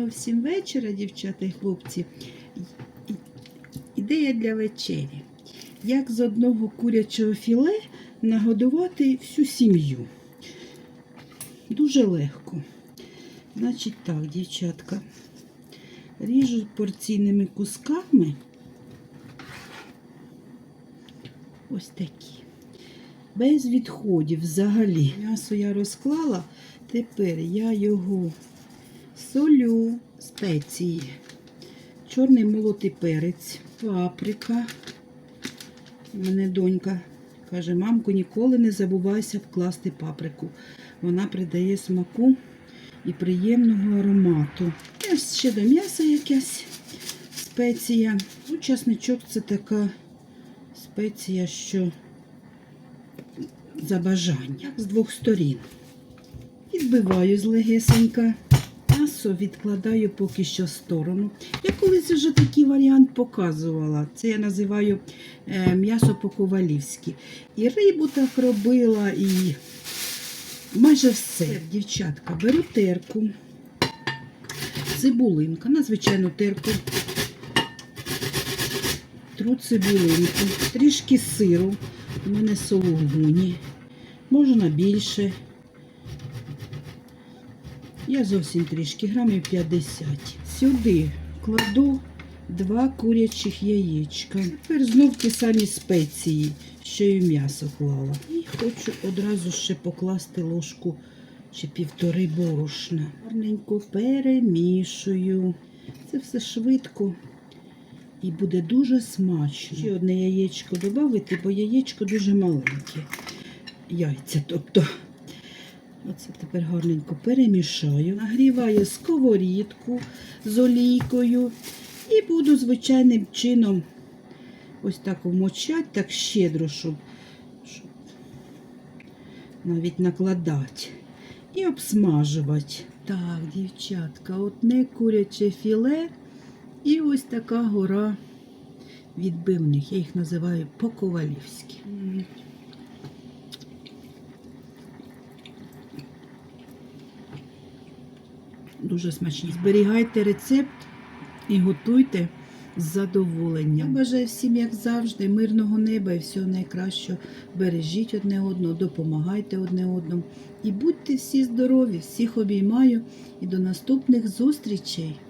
Гарного всім вечора, дівчата і хлопці. Ідея для вечері. Як з одного курячого філе нагодувати всю сім'ю. Дуже легко. Значить так, дівчатка, ріжу порційними кусками. Ось такі. Без відходів взагалі. М'ясо я розклала, тепер я його солю, спеції, чорний молотий перець, паприка. У мене донька каже, мамку, ніколи не забувайся вкласти паприку. Вона придає смаку і приємного аромату. Ось ще до м'яса якась спеція. Ну, часничок це така спеція, що за бажання з двох сторін. Відбиваю з легесенька. М'ясо відкладаю поки що в сторону. Я колись вже такий варіант показувала. Це я називаю е, м'ясо по-ковалівськи. І рибу так робила, і майже все. Дівчатка, беру терку, цибулинка, на звичайну терку. Тру цибулинку, трішки сиру. У мене сологуні. Можна більше. Я зовсім трішки, грамів 50. Сюди кладу два курячих яєчка. Тепер знов ті самі спеції, що і м'ясо клала. І хочу одразу ще покласти ложку чи півтори борошна. Гарненько перемішую. Це все швидко і буде дуже смачно. Ще одне яєчко додати, бо яєчко дуже маленьке. Яйця, тобто. Оце тепер гарненько перемішаю. Нагріваю сковорідку з олійкою і буду звичайним чином ось так вмочати, так щедро, щоб, щоб навіть накладати. І обсмажувати. Так, дівчатка, одне куряче філе і ось така гора відбивних. Я їх називаю по-ковалівськи. Дуже смачні. Зберігайте рецепт і готуйте з задоволенням. Я бажаю всім, як завжди, мирного неба і всього найкращого. Бережіть одне одного, допомагайте одне одному. І будьте всі здорові, всіх обіймаю і до наступних зустрічей!